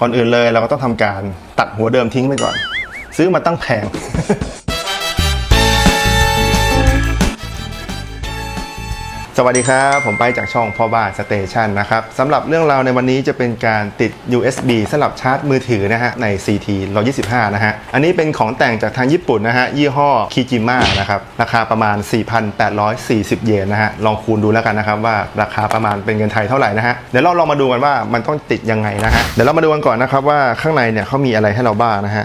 ก่อนอื่นเลยเราก็ต้องทำการตัดหัวเดิมทิ้งไปก่อน ซื้อมาตั้งแพง สวัสดีครับ ผมไปจากช่องพ่อบ้านสเตชันนะครับสำหรับเรื่องราวในวันนี้จะเป็นการติด USB สำหรับชาร์จมือถือนะฮะใน CT 125 นะฮะ อันนี้เป็นของแต่งจากทางญี่ปุ่นนะฮะ ยี่ห้อคิจิมะนะครับ ราคาประมาณ 4,840 เยนนะฮะ ลองคูณดูแล้วกันนะครับว่าราคาประมาณเป็นเงินไทยเท่าไหร่นะฮะ เดี๋ยวเราลองมาดูกันว่ามันต้องติดยังไงนะฮะ เดี๋ยวเรามาดูกันก่อนนะครับว่าข้างในเนี่ยเขามีอะไรให้เราบ้างนะฮะ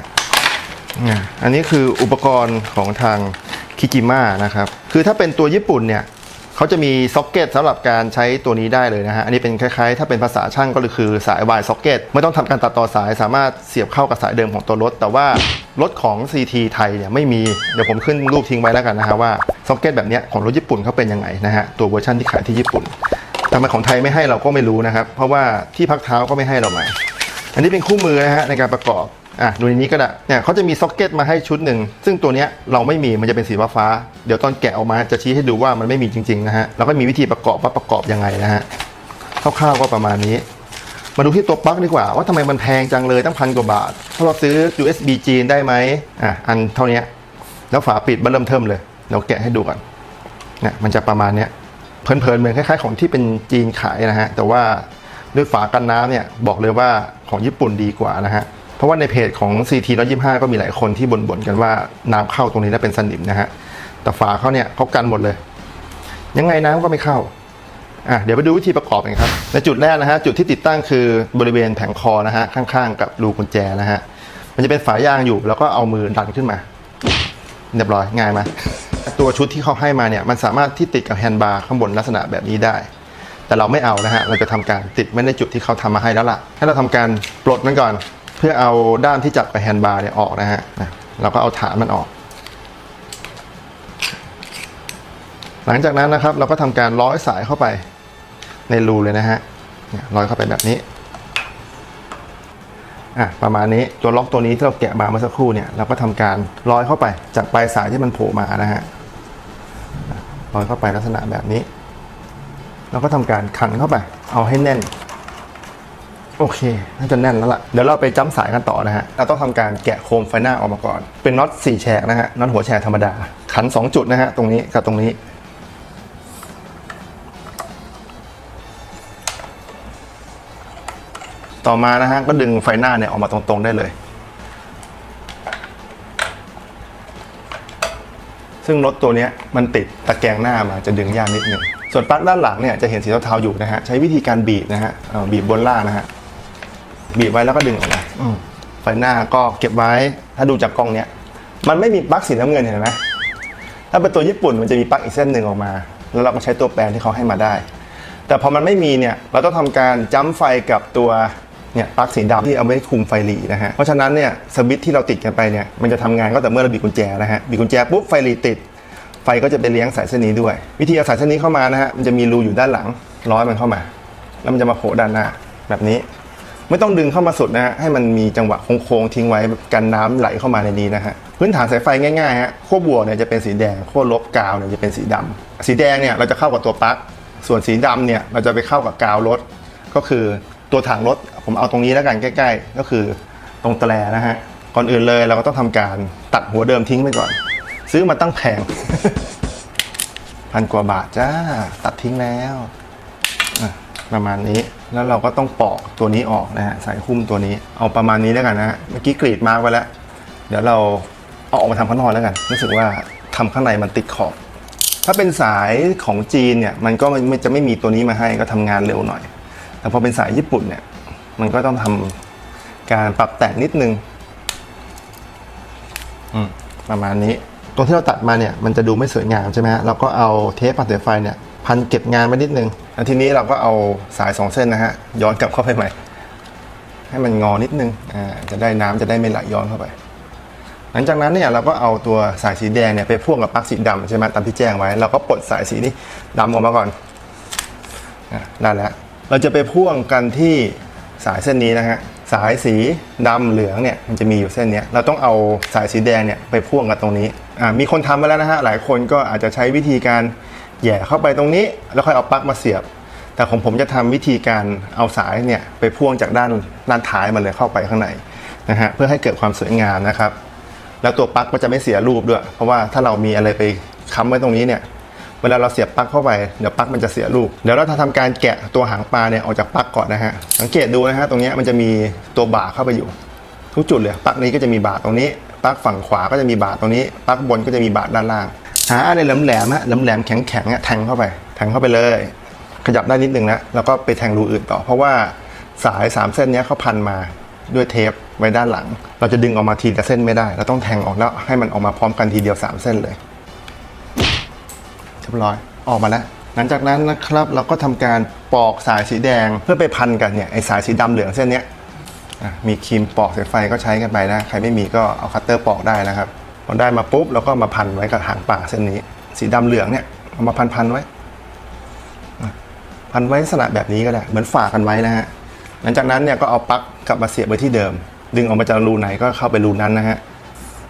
อันนี้คืออุปกรณ์ของทางคิจิมะนะครับ คือถ้าเป็นตัวญี่ปุ่นเนี่ย เขาจะมีซ็อกเก็ตสำหรับการใช้ตัวนี้ได้เลยนะฮะ อันนี้เป็นคล้ายๆ ถ้าเป็นภาษาช่างก็คือสายวายซ็อกเก็ตไม่ต้องทำการตัดต่อสายสามารถเสียบเข้ากับสายเดิมของตัวรถ แต่ว่ารถของ CT ไทยเนี่ยไม่มี เดี๋ยวผมขึ้นรูปทิ้งไว้แล้วกันนะฮะว่าซ็อกเก็ตแบบนี้ของรถญี่ปุ่นเขาเป็นยังไงนะฮะตัวเวอร์ชันที่ขายที่ญี่ปุ่นทำไมของไทยไม่ให้เราก็ไม่รู้นะครับเพราะว่าที่พักเท้าก็ไม่ให้เรามาอันนี้เป็นคู่มือนะฮะในการประกอบ อะดูในนี้ก็ได้เนี่ยเขาจะมีซ็อกเก็ตมาให้ชุดหนึ่งซึ่งตัวเนี้ยเราไม่มีมันจะเป็นสีฟ้าเดี๋ยวตอนแกะออกมาจะชี้ให้ดูว่ามันไม่มีจริงๆนะฮะแล้วก็มีวิธีประกอบว่าประกอบยังไงนะฮะคร่าวๆก็ประมาณนี้ มาดูที่ตัวปลั๊กดีกว่า ว่าทำไมมันแพงจังเลยตั้งพันกว่าบาทถ้าเราซื้อ USB จีนได้ไหมอะอันเท่านี้แล้วฝาปิดเบิ่มเทิมเลยเดี๋ยวแกะให้ดูก่อนเนี่ยมันจะประมาณเนี้ยเพลินๆเหมือนคล้ายๆ ของที่เป็นจีนขายนะฮะแต่ว่าด้วยฝากันน้ำเนี่ยบอกเลยว่าของญี่ปุ่นดีกว่านะฮะ เพราะว่าในเพจของ CT 125 ก็มีหลายคนที่บ่นๆกันว่าน้ำเข้าตรงนี้แล้วเป็นสนิมนะฮะแต่ฝาเขาเนี่ยเขากันหมดเลย ยังไงน้ำก็ไม่เข้าอะเดี๋ยวไปดูวิธีประกอบกันครับ ในจุดแรกนะฮะจุดที่ติดตั้งคือบริเวณแผงคอนะฮะข้างๆ กับรูกุญแจนะฮะมันจะเป็นฝายางอยู่แล้วก็เอามือดันขึ้นมาเรียบร้อยง่ายไหมตัวชุดที่เขาให้มาเนี่ยมันสามารถที่ติดกับแฮนด์บาร์ข้างบนลักษณะแบบนี้ได้ แต่เราไม่เอานะฮะเราจะทำการติดไว้ในจุดที่เขาทำมาให้แล้วล่ะ ให้เราทำการปลดมันก่อน พื่อเอาด้านที่จับกับแฮนด์บาร์เนี่ยออกนะฮะเราก็เอาฐานมันออก หลังจากนั้นนะครับเราก็ทำการร้อยสายเข้าไปในรูเลยนะฮะร้อยเข้าไปแบบนี้อะประมาณนี้ตัวล็อกตัวนี้ที่เราแกะมาเมื่อสักครู่เนี่ยเราก็ทำการร้อยเข้าไปจากปลายสายที่มันโผล่มานะฮะร้อยเข้าไปลักษณะแบบนี้ เราก็ทำการขันเข้าไป เอาให้แน่น โอเค น่าจะแน่นแล้วล่ะ เดี๋ยวเราไปจ้ำสายกันต่อนะฮะ เราต้องทำการแกะโคมไฟหน้าออกมาก่อน เป็นน็อตสี่แฉกนะฮะ น็อตหัวแฉกธรรมดา ขันสองจุดนะฮะ ตรงนี้กับตรงนี้ ต่อมานะฮะ ก็ดึงไฟหน้าเนี่ยออกมาตรงๆได้เลย ซึ่งรถตัวเนี้ยมันติดตะแกรงหน้ามาจะดึงยากนิดหนึ่ง ส่วนปลั๊กด้านหลังเนี่ยจะเห็นสีเทาๆอยู่นะฮะ ใช้วิธีการบีบนะฮะเอาบีบบนล่างนะฮะ บีบไว้แล้วก็ดึงออกมาอืมไฟหน้าก็เก็บไว้ ถ้าดูจากกล้องเนี้ย มันไม่มีปลั๊กสีน้ำเงินเห็นไหมถ้าเป็นตัวญี่ปุ่นมันจะมีปลั๊กอีกเส้นหนึ่งออกมา แล้วเราก็ใช้ตัวแปลงที่เขาให้มาได้ แต่พอมันไม่มีเนี่ย เราต้องทำการจ้ำไฟกับตัวเนี่ยปลั๊กสีดำที่เอาไว้คุมไฟหลีนะฮะ เพราะฉะนั้นเนี่ยสวิตช์ที่เราติดกันไปเนี่ยมันจะทำงานก็แต่เมื่อเราบีบกุญแจนะฮะบีบกุญแจปุ๊บไฟหลีติด ไฟก็จะไปเลี้ยงสายเส้นนี้ด้วย วิธีเอาสายเส้นนี้เข้ามานะฮะมันจะมีรูอยู่ด้านหลังร้อยมันเข้ามา แล้วมันจะมาโผล่ด้านหน้าแบบนี้ ไม่ต้องดึงเข้ามาสุดนะฮะให้มันมีจังหวะโค้งๆทิ้งไว้กันน้ำไหลเข้ามาในนี้นะฮะพื้นฐานสายไฟง่ายๆฮะขั้วบวกเนี่ยจะเป็นสีแดงขั้วลบกาวเนี่ยจะเป็นสีดำสีแดงเนี่ยเราจะเข้ากับตัวปลั๊กส่วนสีดำเนี่ยเราจะไปเข้ากับกาวรถ ก็คือตัวถังรถผมเอาตรงนี้แล้วกันใกล้ ๆ ก็คือตรงแตรนะฮะก่อนอื่นเลยเราก็ต้องทำการตัดหัวเดิมทิ้งไปก่อน ซื้อมาตั้งแพงพันกว่าบาทจ้าตัดทิ้งแล้วประมาณนี้ แล้วเราก็ต้องปอกตัวนี้ออกนะฮะใส่หุ้มตัวนี้เอาประมาณนี้แล้วกันนะฮะเมื่อกี้กรีดมาร์กไว้แล้ว เดี๋ยวเราเอาออกมาทำข้างนอกแล้วกัน รู้สึกว่าทำข้างในมันติดขอบ ถ้าเป็นสายของจีนเนี่ยมันก็ไม่จะไม่มีตัวนี้มาให้ก็ทำงานเร็วหน่อย แต่พอเป็นสายญี่ปุ่นเนี่ยมันก็ต้องทำการปรับแต่งนิดนึงประมาณนี้ตรงที่เราตัดมาเนี่ยมันจะดูไม่สวยงามใช่ไหมฮะเราก็เอาเทปพันสายไฟเนี่ย พันเก็บงานไว้นิดนึงแล้วทีนี้เราก็เอาสายสองเส้นนะฮะย้อนกลับเข้าไปใหม่ ให้มันงอนิดนึงอ่าจะได้น้ำจะได้ไม่ไหลย้อนเข้าไป หลังจากนั้นเนี่ยเราก็เอาตัวสายสีแดงเนี่ยไปพ่วงกับปลั๊กสีดำใช่ไหมตามที่แจ้งไว้เราก็ปลดสายสีนี้ดำออกมาก่อนอะได้แล้วเราจะไปพ่วงกันที่สายเส้นนี้นะฮะสายสีดำเหลืองเนี่ยมันจะมีอยู่เส้นนี้เราต้องเอาสายสีแดงเนี่ยไปพ่วงกับตรงนี้มีคนทำมาแล้วนะฮะหลายคนก็อาจจะใช้วิธีการ แย่เข้าไปตรงนี้ แล้วค่อยเอาปลั๊กมาเสียบ แต่ของผมจะทำวิธีการเอาสายเนี่ยไปพ่วงจากด้านด้านท้ายมันเลยเข้าไปข้างในนะฮะเพื่อให้เกิดความสวยงามนะครับ แล้วตัวปลั๊กก็จะไม่เสียรูปด้วย เพราะว่าถ้าเรามีอะไรไปค้ำไว้ตรงนี้เนี่ยเวลาเราเสียบปลั๊กเข้าไปเดี๋ยวปลั๊กมันจะเสียรูปเดี๋ยวเราจะทำการแกะตัวหางปลาเนี่ยออกจากปลั๊กก่อนนะฮะสังเกตดูนะฮะตรงนี้มันจะมีตัวบ่าเข้าไปอยู่ ทุกจุดเลยปลั๊กนี้ก็จะมีบาตรงนี้ปลั๊กฝั่งขวาก็จะมีบาตรงนี้ปลั๊กบนก็จะมีบาด้านล่าง หาอะไรแหลมๆฮะแหลมๆแข็งๆอะแทงเข้าไป แทงเข้าไปเลย ขยับได้นิดนึงนะแล้วก็ไปแทงรูอื่นต่อ เพราะว่าสายสามเส้นเนี้ยเขาพันมาด้วยเทปไว้ด้านหลัง เราจะดึงออกมาทีละเส้นไม่ได้ เราต้องแทงออกแล้วให้มันออกมาพร้อมกันทีเดียวสามเส้นเลยเรียบร้อยออกมาแล้วหลังจากนั้นนะครับเราก็ทำการปอกสายสีแดงเพื่อไปพันกันเนี่ยไอสายสีดำเหลืองเส้นเนี้ยมีครีมปอกสายไฟก็ใช้กันไปนะ ใครไม่มีก็เอาคัตเตอร์ปอกได้นะครับ อได้มาปุ๊บเราก็มาพันไว้กับหางปลาเส้นนี้ สีดำเหลืองเนี่ยเอามาพันพันๆไว้ พันไว้ลักษณะแบบนี้ก็ได้ เหมือนฝากกันไว้นะฮะหลังจากนั้นเนี่ยก็เอาปลั๊กกลับมาเสียบไว้ที่เดิม ดึงออกมาจากรูไหนก็เข้าไปรูนั้นนะฮะ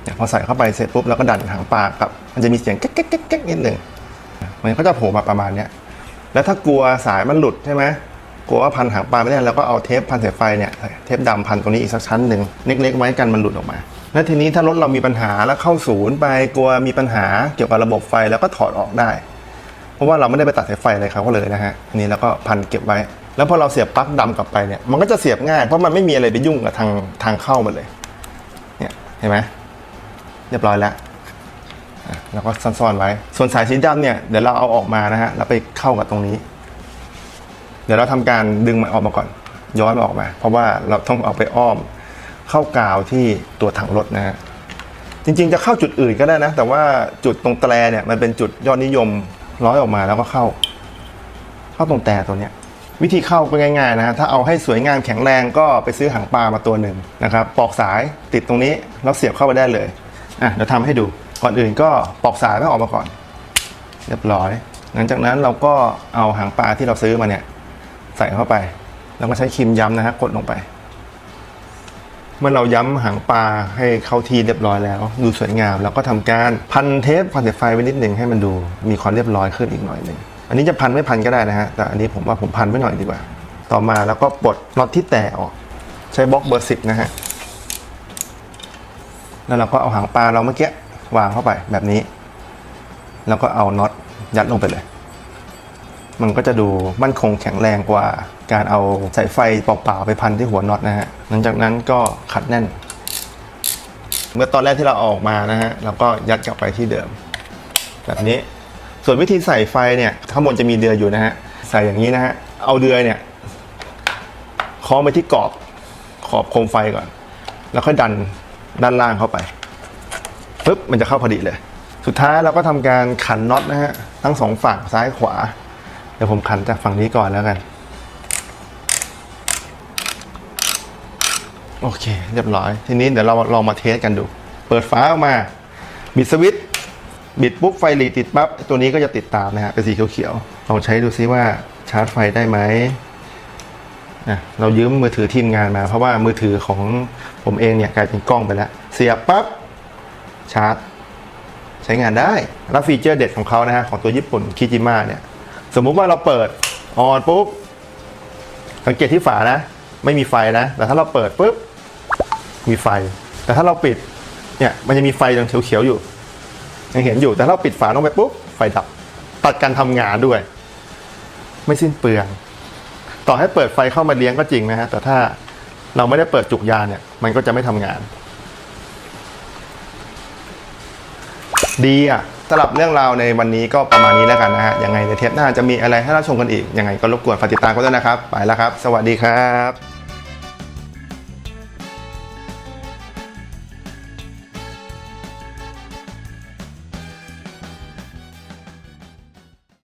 เนี่ยพอใส่เข้าไปเสร็จปุ๊บเราก็ดันหางปลากลับ มันจะมีเสียงแก๊กแก๊กแก๊กแก๊กนิดหนึ่งมันก็จะโผล่มาประมาณเนี้ยแล้วถ้ากลัวสายมันหลุดใช่ไหมกลัวว่าพันหางปลาไม่ได้เราก็เอาเทปพันสายไฟเนี่ยเทปดำพันตรงนี้อีกสักชั้นหนึ่งเล็กๆไว้กันมันหลุดออกมา แล้วทีนี้ถ้ารถเรามีปัญหาแล้วเข้าศูนย์ไปกลัวมีปัญหาเกี่ยวกับระบบไฟแล้วก็ถอดออกได้ เพราะว่าเราไม่ได้ไปตัดสายไฟอะไรเขาเลยนะฮะอันนี้แล้วก็พันเก็บไว้ แล้วพอเราเสียบปลั๊กดำกลับไปเนี่ยมันก็จะเสียบง่ายเพราะมันไม่มีอะไรไปยุ่งกับทางทางเข้ามันเลยเนี่ยเห็นไหมเรียบร้อยแล้วแล้วก็ซ่อนๆไว้ ส่วนสายสีดำเนี่ยเดี๋ยวเราเอาออกมานะฮะแล้วไปเข้ากับตรงนี้ เดี๋ยวเราทำการดึงมันออกมาก่อน ย้อนมันออกมา เพราะว่าเราต้องเอาไปอ้อม เข้ากาวที่ตัวถังรถนะฮะจริงๆจะเข้าจุดอื่นก็ได้นะ แต่ว่าจุดตรงแตรเนี่ยมันเป็นจุดยอดนิยมร้อยออกมาแล้วก็เข้า เข้าตรงแตรตัวเนี้ยวิธีเข้าก็ง่ายๆนะฮะถ้าเอาให้สวยงามแข็งแรงก็ไปซื้อหางปลามาตัวหนึ่งนะครับปอกสายติดตรงนี้แล้วเสียบเข้าไปได้เลยอะเดี๋ยวทำให้ดูก่อนอื่นก็ปอกสายไม่ออกมาก่อน เรียบร้อย หลังจากนั้นเราก็เอาหางปลาที่เราซื้อมาเนี่ยใส่เข้าไป แล้วก็ใช้ครีมย้ำนะฮะกดลงไป เมื่อเราย้ำหางปลาให้เข้าที่เรียบร้อยแล้ว ดูสวยงาม แล้วก็ทำการพันเทปพันสายไฟไว้นิดหนึ่งให้มันดูมีความเรียบร้อยขึ้นอีกหน่อยหนึ่งอันนี้จะพันไม่พันก็ได้นะฮะแต่อันนี้ผมว่าผมพันไว้หน่อยดีกว่า ต่อมาแล้วก็ปลดน็อตที่แตกออก ใช้บล็อกเบอร์สิบนะฮะแล้วเราก็เอาหางปลาเราเมื่อกี้วางเข้าไปแบบนี้ แล้วก็เอาน็อตยัดลงไปเลย มันก็จะดูมั่นคงแข็งแรงกว่า การเอาสายไฟเปล่าๆไปพันที่หัวน็อตนะฮะหลังจากนั้นก็ขัดแน่น เมื่อตอนแรกที่เราออกมานะฮะเราก็ยัดกลับไปที่เดิม แบบนี้ส่วนวิธีใส่ไฟเนี่ยข้างบนจะมีเดือยอยู่นะฮะใส่อย่างนี้นะฮะเอาเดือยเนี่ยคล้องไปที่กรอบขอบโคมไฟก่อน แล้วค่อยดันด้านล่างเข้าไปปุ๊บมันจะเข้าพอดีเลย สุดท้ายเราก็ทำการขันน็อตนะฮะทั้งสองฝั่งซ้ายขวา ดี๋ยวผมขันจากฝั่งนี้ก่อนแล้วกัน โอเค เรียบร้อย ทีนี้เดี๋ยวเราลองมาเทสกันดู เปิดฝาออกมา บิดสวิตช์บิดปุ๊บไฟหลีติดปั๊บตัวนี้ก็จะติดตามนะฮะเป็นสีเขียวๆลองใช้ดูซิว่าชาร์จไฟได้ไหมอะเรายืมมือถือทีมงานมา เพราะว่ามือถือของผมเองเนี่ยกลายเป็นกล้องไปแล้ว เสียบปั๊บชาร์จ ใช้งานได้ แล้วฟีเจอร์เด็ดของเขานะฮะของตัวญี่ปุ่นคิจิมะเนี่ย สมมุติว่าเราเปิดออนปุ๊บสังเกตที่ฝานะ ไม่มีไฟนะ แต่ถ้าเราเปิดปุ๊บมีไฟ แต่ถ้าเราปิดเนี่ยมันจะมีไฟตรงเขียวๆอยู่ยังเห็นอยู่แต่ถ้าเราปิดฝาลงไปปุ๊บไฟดับ ตัดการทำงานด้วย ไม่สิ้นเปลือง ต่อให้เปิดไฟเข้ามาเลี้ยงก็จริงนะฮะแต่ถ้าเราไม่ได้เปิดจุกยานเนี่ย มันก็จะไม่ทำงาน ดีอะ สำหรับเรื่องราวในวันนี้ก็ประมาณนี้แล้วกันนะฮะยังไงในเทปหน้าจะมีอะไรให้เราชมกันอีกยังไงก็รบกวนฝากติดตามกันด้วยนะครับ ไปแล้วครับ สวัสดีครับ